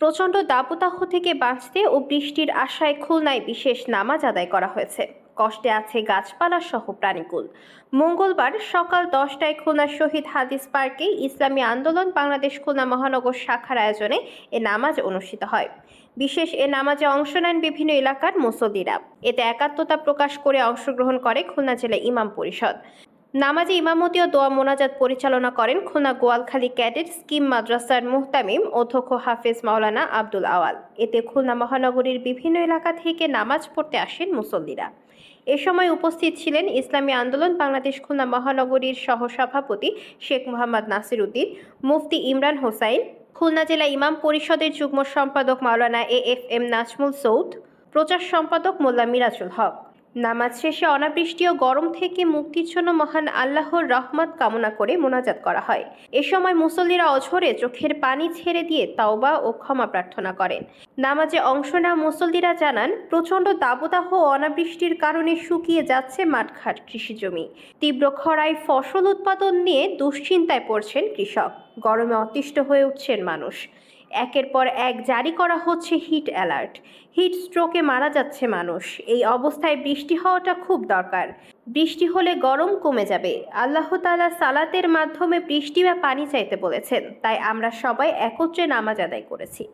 প্রচণ্ড দাবদাহ থেকে বাঁচতে ও বৃষ্টির আশায় খুলনায় বিশেষ নামাজ আদায় করা হয়েছে। কষ্টে আছে গাছপালা সহ প্রাণীকুল। মঙ্গলবার সকাল দশটায় খুলনা শহীদ হাদিস পার্কে ইসলামী আন্দোলন বাংলাদেশ খুলনা মহানগর শাখার আয়োজনে এ নামাজ অনুষ্ঠিত হয়। বিশেষ এ নামাজে অংশ নেন বিভিন্ন এলাকার মুসল্লিরা। এতে একাত্মতা প্রকাশ করে অংশগ্রহণ করে খুলনা জেলা ইমাম পরিষদ। নামাজে ইমামতি ও দোয়া মোনাজাত পরিচালনা করেন খুলনা গোয়ালখালী ক্যাডেট স্কিম মাদ্রাসার মুহতামিম অধ্যক্ষ হাফেজ মাওলানা আব্দুল আওয়াল। এতে খুলনা মহানগরীর বিভিন্ন এলাকা থেকে নামাজ পড়তে আসেন মুসল্লিরা। এ সময় উপস্থিত ছিলেন ইসলামী আন্দোলন বাংলাদেশ খুলনা মহানগরীর সহসভাপতি শেখ মোহাম্মদ নাসির উদ্দিন, মুফতি ইমরান হোসাইন, খুলনা জেলা ইমাম পরিষদের যুগ্ম সম্পাদক Maulana A F M Nazmul Saud, প্রচার সম্পাদক মোল্লা মিরাজুল হক। নামাজ শেষে অনাবৃষ্টি ও গরম থেকে মুক্তির জন্য মহান আল্লাহর রহমত কামনা করে মোনাজাত করা হয়। এ সময় মুসল্লিরা অঝরে চোখের পানি ছেড়ে দিয়ে তাওবা ও ক্ষমা প্রার্থনা করেন। নামাজে অংশ নেওয়া মুসল্লিরা জানান, প্রচণ্ড দাবদাহ ও অনাবৃষ্টির কারণে শুকিয়ে যাচ্ছে মাঠঘাট কৃষিজমি। তীব্র খরায় ফসল উৎপাদন নিয়ে দুশ্চিন্তায় পড়ছেন কৃষক। গরমে অতিষ্ঠ হয়ে উঠছেন মানুষ। একের পর এক জারি করা হচ্ছে হিট অ্যালার্ট। হিট স্ট্রোকে মারা যাচ্ছে মানুষ। এই অবস্থায় বৃষ্টি হওয়াটা খুব দরকার। বৃষ্টি হলে গরম কমে যাবে। আল্লাহ তালা সালাতের মাধ্যমে বৃষ্টি বা পানি চাইতে বলেছেন। তাই আমরা সবাই একত্রে নামাজ আদায় করেছি।